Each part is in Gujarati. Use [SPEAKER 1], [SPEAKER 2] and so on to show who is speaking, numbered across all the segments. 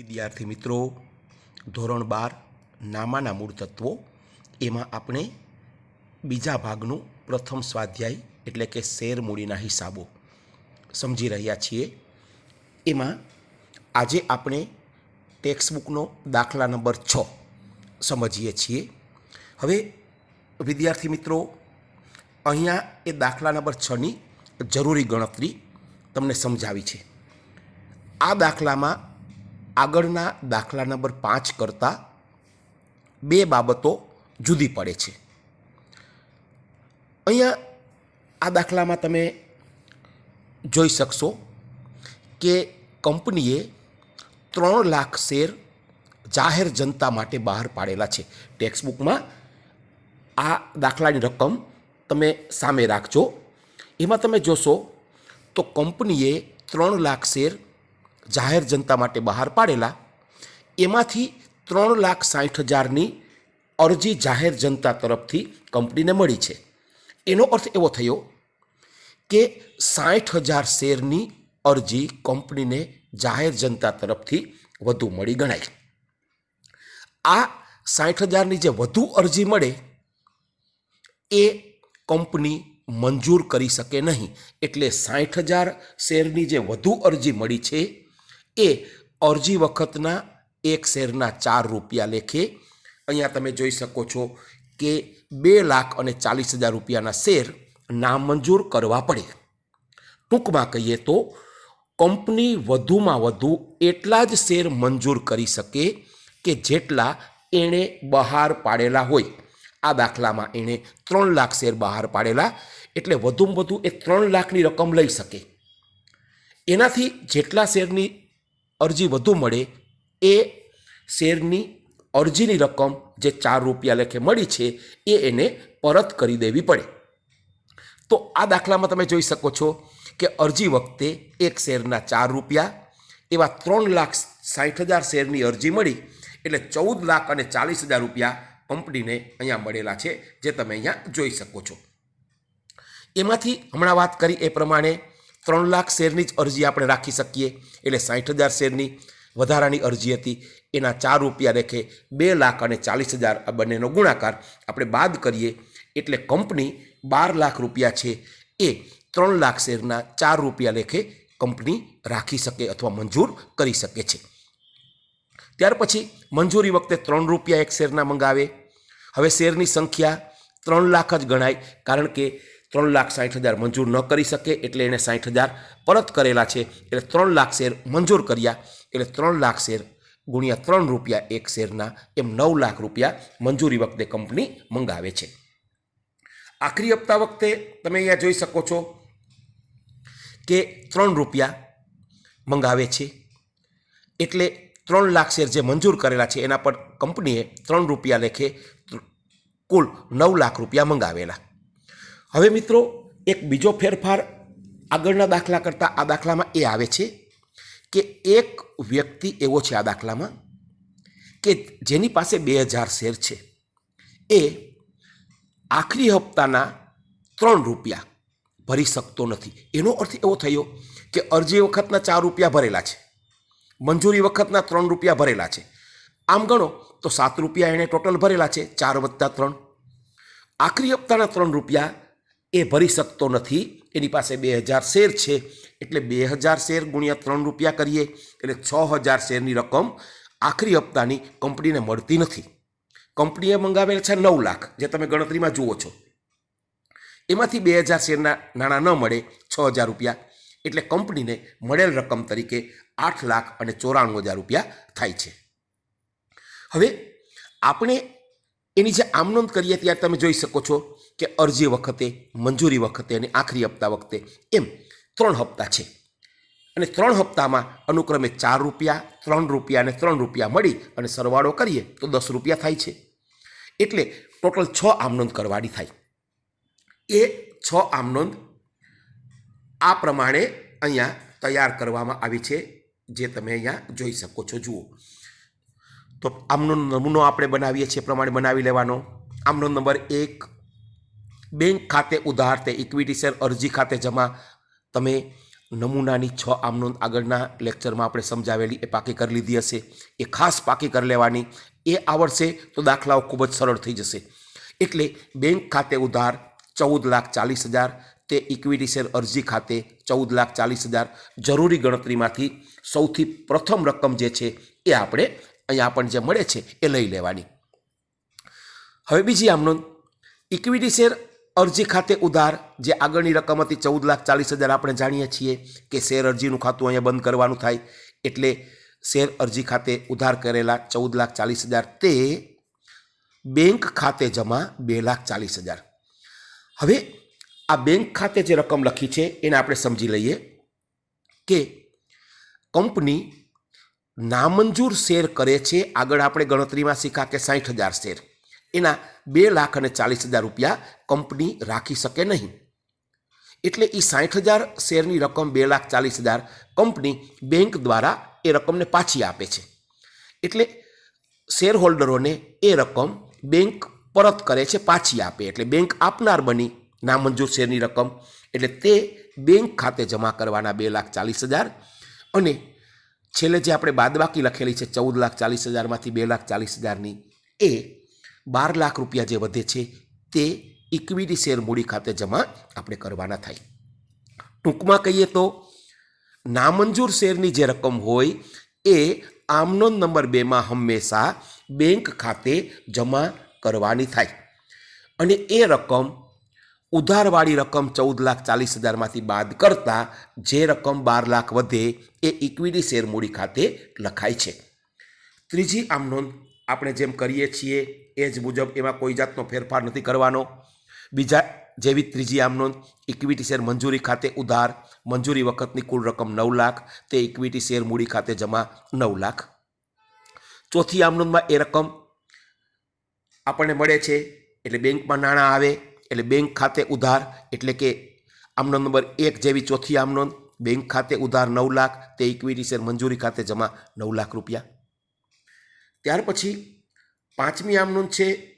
[SPEAKER 1] વિદ્યાર્થી મિત્રો, ધોરણ બાર, નામાના મૂળ તત્વો. એમાં આપણે બીજા ભાગનું પ્રથમ સ્વાધ્યાય એટલે કે શેર મૂડીના હિસાબો સમજી રહ્યા છીએ. એમાં આજે આપણે ટેક્સ્ટબુકનો દાખલા નંબર છ સમજીએ છીએ. હવે વિદ્યાર્થી મિત્રો, અહીંયા એ દાખલા નંબર છની જરૂરી ગણતરી તમને સમજાવી છે. આ દાખલામાં આગળના દાખલા નંબર પાંચ કરતાં બે બાબતો જુદી પડે છે. અહીંયા આ દાખલામાં તમે જોઈ શકશો કે કંપનીએ ત્રણ લાખ શેર જાહેર જનતા માટે બહાર પાડેલા છે. ટેક્સ્ટબુકમાં આ દાખલાની રકમ તમે સામે રાખજો. એમાં તમે જોશો તો કંપનીએ ત્રણ લાખ શેર જાહેર જનતા માટે બહાર પાડેલા, એમાંથી ત્રણ લાખ સાઠ હજારની અરજી જાહેર જનતા તરફથી કંપનીને મળી છે. એનો અર્થ એવો થયો કે સાઠ હજાર શેરની અરજી કંપનીને જાહેર જનતા તરફથી વધુ મળી ગણાય. આ સાઠ હજારની જે વધુ અરજી મળે, એ કંપની મંજૂર કરી શકે નહીં. એટલે સાઠ હજાર શેરની જે વધુ અરજી મળી છે એ અરજી વખતના એક શેરના ચાર રૂપિયા લેખે. અહીંયા તમે જોઈ શકો છો કે બે લાખ અને ચાલીસ હજાર રૂપિયાના શેર નામંજૂર કરવા પડે. ટૂંકમાં કહીએ તો કંપની વધુમાં વધુ એટલા જ શેર મંજૂર કરી શકે કે જેટલા એણે બહાર પાડેલા હોય. આ દાખલામાં એણે ત્રણ લાખ શેર બહાર પાડેલા એટલે વધુમાં વધુ એ ત્રણ લાખની રકમ લઈ શકે. એનાથી જેટલા શેરની અરજી વધુ મળે, એ શેરની અરજીની રકમ જે ચાર રૂપિયા લેખે મળી છે, એ એને પરત કરી દેવી પડે. તો આ દાખલામાં તમે જોઈ શકો છો કે અરજી વખતે એક શેરના ચાર રૂપિયા, એવા ત્રણ લાખ સાઠ હજાર શેરની અરજી મળી, એટલે ચૌદ લાખ અને ચાલીસ હજાર રૂપિયા કંપનીને અહીંયા મળેલા છે, જે તમે અહીંયા જોઈ શકો છો. એમાંથી હમણાં વાત કરી એ પ્રમાણે ત્રણ લાખ શેરની જ અરજી આપણે રાખી શકીએ. એટલે સાઠ હજાર શેરની વધારાની અરજી હતી. એના ચાર રૂપિયા લેખે બે લાખ અને ચાલીસ હજાર આ બંનેનો ગુણાકાર આપણે બાદ કરીએ. એટલે કંપની બાર લાખ રૂપિયા છે. એ ત્રણ લાખ શેરના ચાર રૂપિયા લેખે કંપની રાખી શકે અથવા મંજૂર કરી શકે છે. ત્યાર પછી મંજૂરી વખતે ત્રણ રૂપિયા એક શેરના મંગાવે. હવે શેરની સંખ્યા ત્રણ લાખ જ ગણાય. કારણ કે ત્રણ લાખ સાઠ હજાર મંજૂર ન કરી શકે એટલે એણે સાઠ હજાર પરત કરેલા છે. એટલે ત્રણ લાખ શેર મંજૂર કર્યા. એટલે ત્રણ લાખ શેર ગુણ્યા ત્રણ રૂપિયા એક શેરના એમ નવ લાખ રૂપિયા મંજૂરી વખતે કંપની મંગાવે છે. આખરી હપ્તા વખતે તમે અહીંયા જોઈ શકો છો કે ત્રણ રૂપિયા મંગાવે છે. એટલે ત્રણ લાખ શેર જે મંજૂર કરેલા છે એના પર કંપનીએ ત્રણ રૂપિયા લેખે કુલ નવ લાખ રૂપિયા મંગાવેલા. હવે મિત્રો, એક બીજો ફેરફાર આગળના દાખલા કરતાં આ દાખલામાં એ આવે છે કે એક વ્યક્તિ એવો છે આ દાખલામાં કે જેની પાસે બે હજાર શેર છે. એ આખરી હપ્તાના ત્રણ રૂપિયા ભરી શકતો નથી. એનો અર્થ એવો થયો કે અરજી વખતના ચાર રૂપિયા ભરેલા છે. મંજૂરી વખતના ત્રણ રૂપિયા ભરેલા છે. આમ ગણો તો સાત રૂપિયા એણે ટોટલ ભરેલા છે, ચાર વત્તા ત્રણ. આખરી હપ્તાના ત્રણ રૂપિયા એ ભરી શકતો નથી. એની પાસે બે હજાર શેર છે. એટલે બે હજાર શેર ગુણ્યા ત્રણ રૂપિયા કરીએ એટલે છ હજાર શેરની રકમ આખરી હપ્તાની કંપનીને મળતી નથી. કંપનીએ મંગાવેલ છે નવ લાખ, જે તમે ગણતરીમાં જુઓ છો. એમાંથી બે હજાર શેરના નાણાં ન મળે છ હજાર રૂપિયા. એટલે કંપનીને મળેલ રકમ તરીકે આઠ લાખ અને ચોરાણું હજાર રૂપિયા થાય છે. હવે આપણે એની જે આમનોંધ કરીએ ત્યારે તમે જોઈ શકો છો કે અરજી વખતે, મંજૂરી વખતે અને આખરી હપ્તા વખતે. એમ ત્રણ હપ્તા છે. અને ત્રણ હપ્તામાં અનુક્રમે ચાર રૂપિયા, ત્રણ રૂપિયા અને ત્રણ રૂપિયા મળી અને સરવાળો કરીએ તો દસ રૂપિયા થાય છે. એટલે ટોટલ છ આમનોંધ કરવાની થાય. એ છ આમનોંધ આ પ્રમાણે અહીંયા તૈયાર કરવામાં આવી છે, જે તમે અહીંયા જોઈ શકો છો. જુઓ. તો આમનો નમૂનો આપણે બનાવીએ છીએ પ્રમાણે બનાવી લેવાનો. આમનો નંબર એક બેંક ખાતે ઉધાર તે ઇક્વિટી શેર અરજી ખાતે જમા. તમે નમૂનાની છ આમનોંધ આગળના લેક્ચરમાં આપણે સમજાવેલી, એ પાકી કરી લીધી હશે. એ ખાસ પાકી કરી લેવાની. એ આવડશે તો દાખલાઓ ખૂબ જ સરળ થઈ જશે. એટલે બેંક ખાતે ઉધાર ચૌદ લાખ ચાલીસ હજાર, તે ઇક્વિટી શેર અરજી ખાતે ચૌદ લાખ ચાલીસ હજાર. જરૂરી ગણતરીમાંથી સૌથી પ્રથમ રકમ જે છે, એ આપણે અહીંયા પણ જે મળે છે, એ લઈ લેવાની. હવે બીજી આમનોંદ ઇક્વિટી શેર અરજી ખાતે ઉધાર, જે આગળની રકમ હતી ચૌદ લાખ ચાલીસ હજાર આપણે જાણીએ છીએ કે શેર અરજીનું ખાતું અહીંયા બંધ કરવાનું થાય, એટલે શેર અરજી ખાતે ઉધાર કરેલા ચૌદ લાખ ચાલીસ હજાર તે બેંક ખાતે જમા બે લાખ ચાલીસ હજાર. હવે આ બેંક ખાતે જે રકમ લખી છે એને આપણે સમજી લઈએ કે કંપની નામંજૂર શેર કરે છે, આગળ આપણે ગણતરીમાં શીખા કે સાઠ હજાર શેર. એના બે લાખ અને ચાલીસ હજાર રૂપિયા કંપની રાખી શકે નહીં. એટલે એ સાઠ હજાર શેરની રકમ બે લાખ ચાલીસ હજાર કંપની બેંક દ્વારા એ રકમને પાછી આપે છે. એટલે શેર હોલ્ડરોને એ રકમ બેંક પરત કરે છે, પાછી આપે. એટલે બેંક આપનાર બની નામંજૂર શેરની રકમ. એટલે તે બેંક ખાતે જમા કરવાના બે લાખ ચાલીસ હજાર અને છેલ્લે જે આપણે બાદબાકી લખેલી છે, ચૌદ લાખ ચાલીસ હજારમાંથી બે લાખ ચાલીસ હજારની, એ બાર લાખ રૂપિયા જે વધે છે, તે ઇક્વિટી શેર મૂડી ખાતે જમા આપણે કરવાના થાય. ટૂંકમાં કહીએ તો, નામંજૂર શેરની જે રકમ હોય, એ આમનોંધ નંબર બેમાં હંમેશા બેંક ખાતે જમા કરવાની થાય. અને એ રકમ ઉધારવાળી રકમ ચૌદ લાખ ચાલીસ હજારમાંથી બાદ કરતાં જે રકમ બાર લાખ વધે, એ ઇક્વિટી શેર મૂડી ખાતે લખાય છે. ત્રીજી આમનોંધ આપણે જેમ કરીએ છીએ એ જ મુજબ એમાં કોઈ જાતનો ફેરફાર નથી કરવાનો. બીજા, જેવી ત્રીજી આમ ઇક્વિટી શેર મંજૂરી ખાતે ઉધાર, મંજૂરી વખતની કુલ રકમ નવ લાખ, તે ઇક્વિટી શેર મૂડી ખાતે જમા નવ લાખ. ચોથી આમ એ રકમ આપણને મળે છે, એટલે બેંકમાં નાણાં આવે, એટલે બેંક ખાતે ઉધાર, એટલે કે આમનોંધ નંબર એક જેવી ચોથી આમનોંધ બેંક ખાતે ઉધાર નવ લાખ, તે ઇક્વિટી શેર મંજૂરી ખાતે જમા નવ લાખ રૂપિયા. ત્યાર પછી પાંચમી આમનોંધ છે.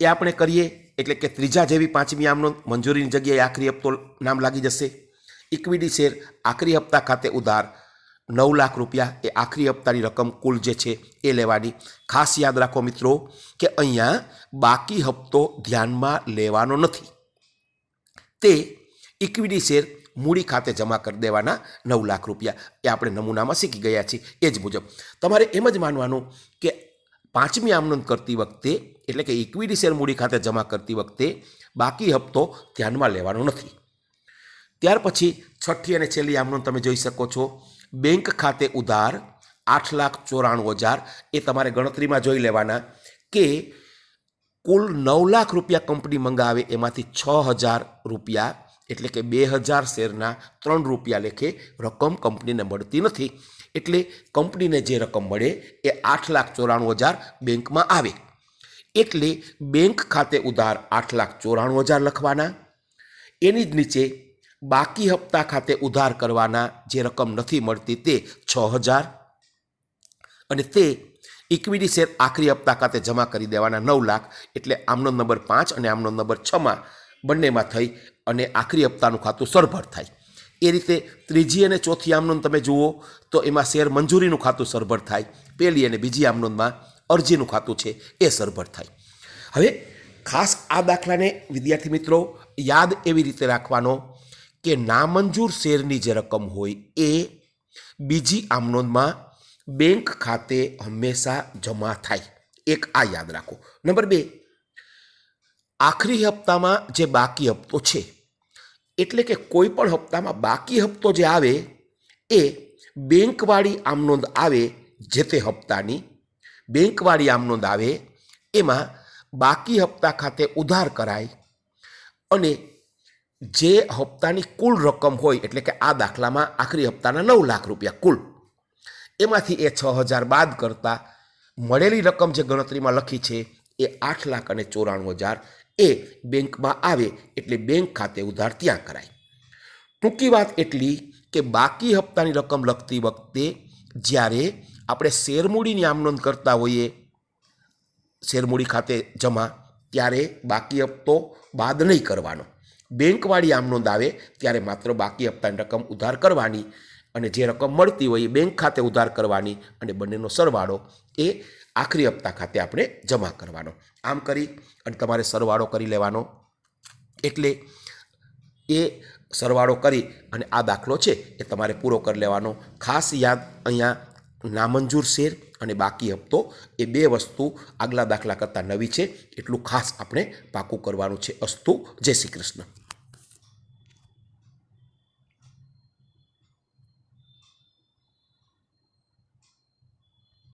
[SPEAKER 1] એ આપણે કરીએ, એટલે કે ત્રીજા જેવી પાંચમી આમનોંધ મંજૂરીની જગ્યાએ આખરી હપ્તો નામ લાગી જશે. ઇક્વિટી શેર આખરી હપ્તા ખાતે ઉધાર નવ લાખ રૂપિયા. એ આખરી હપ્તાની રકમ કુલ જે છે એ લેવાની. ખાસ યાદ રાખો મિત્રો કે અહીંયા બાકી હપ્તો ધ્યાનમાં લેવાનો નથી. તે ઇક્વિટી શેર મૂડી ખાતે જમા કરી દેવાના નવ લાખ રૂપિયા. એ આપણે નમૂનામાં શીખી ગયા છીએ. એ જ મુજબ. તમારે એમ જ માનવાનું કે પાંચમી આમનોંધ કરતી વખતે, એટલે કે ઇક્વિટી શેર મૂડી ખાતે જમા કરતી વખતે બાકી હપ્તો ધ્યાનમાં લેવાનો નથી. ત્યાર પછી છઠ્ઠી અને છેલ્લી આમનોંધ તમે જોઈ શકો છો. બેંક ખાતે ઉધાર આઠ લાખ ચોરાણું હજાર એ તમારે ગણતરીમાં જોઈ લેવાના કે કુલ નવ લાખ રૂપિયા કંપની મંગાવે એમાંથી છ હજાર રૂપિયા એટલે કે બે હજાર શેરના ત્રણ રૂપિયા લેખે રકમ કંપનીને મળતી નથી. એટલે કંપનીને જે રકમ મળે એ આઠ લાખ ચોરાણું હજાર બેંકમાં આવે. એટલે બેંક ખાતે ઉધાર આઠ લાખ ચોરાણું હજાર લખવાના. એની જ નીચે બાકી હપ્તા ખાતે ઉધાર કરવાના જે રકમ નથી મળતી તે છ હજાર. અને તે ઇક્વિટી શેર આખરી હપ્તા ખાતે જમા કરી દેવાના નવ લાખ. એટલે આમનો નંબર પાંચ અને આમનો નંબર છમાં બંનેમાં થઈ અને આખરી હપ્તાનું ખાતું સરભર થાય. એ રીતે ત્રીજી અને ચોથી આમનોંધ તમે જુઓ તો એમાં શેર મંજૂરીનું ખાતું સરભર થાય. પહેલી અને બીજી આમનોંધમાં અરજીનું ખાતું છે એ સરભર થાય. હવે ખાસ આ દાખલાને વિદ્યાર્થી મિત્રો યાદ એવી રીતે રાખવાનો કે નામંજૂર શેરની જે રકમ હોય એ બીજી આમનોંધમાં બેંક ખાતે હંમેશા જમા થાય. એક આ યાદ રાખો. નંબર બે આખરી હપ્તામાં જે બાકી હપ્તો છે, એટલે કે કોઈ પણ હપ્તામાં બાકી હપ્તો જે આવે, એ બેંકવાળી આમનોંધ આવે જે તે હપ્તાની. બેંકવાળી આમનોંધ આવે, એમાં બાકી હપ્તા ખાતે ઉધાર કરાય અને જે હપ્તાની કુલ રકમ હોય, એટલે કે આ દાખલામાં આખરી હપ્તાના નવ લાખ રૂપિયા કુલ, એમાંથી એ છ હજાર બાદ કરતાં મળેલી રકમ જે ગણતરીમાં લખી છે, એ આઠ લાખ અને ચોરાણું હજાર એ બેંકમાં આવે એટલે બેંક ખાતે ઉધાર ત્યાં કરાય. ટૂંકી વાત એટલી કે બાકી હપ્તાની રકમ લખતી વખતે જ્યારે આપણે શેરમૂડીની આમનોંધ કરતા હોઈએ, શેરમૂડી ખાતે જમા, ત્યારે બાકી હપ્તો બાદ નહીં કરવાનો. બેંકવાળી આમ નોંધ આવે ત્યારે માત્ર બાકી હપ્તાની રકમ ઉધાર કરવાની અને જે રકમ મળતી હોય એ બેંક ખાતે ઉધાર કરવાની અને બંનેનો સરવાળો એ આખરી હપ્તા ખાતે આપણે જમા કરવાનો. આમ કરી અને તમારે સરવાળો કરી લેવાનો. એટલે એ સરવાળો કરી અને આ દાખલો છે એ તમારે પૂરો કરી લેવાનો. ખાસ યાદ અહીંયા નામંજૂર શેર અને બાકી હપ્તો એ બે વસ્તુ આગલા દાખલા કરતાં નવી છે. એટલું ખાસ આપણે પાકું કરવાનું છે. અસ્તુ જય શ્રી કૃષ્ણ.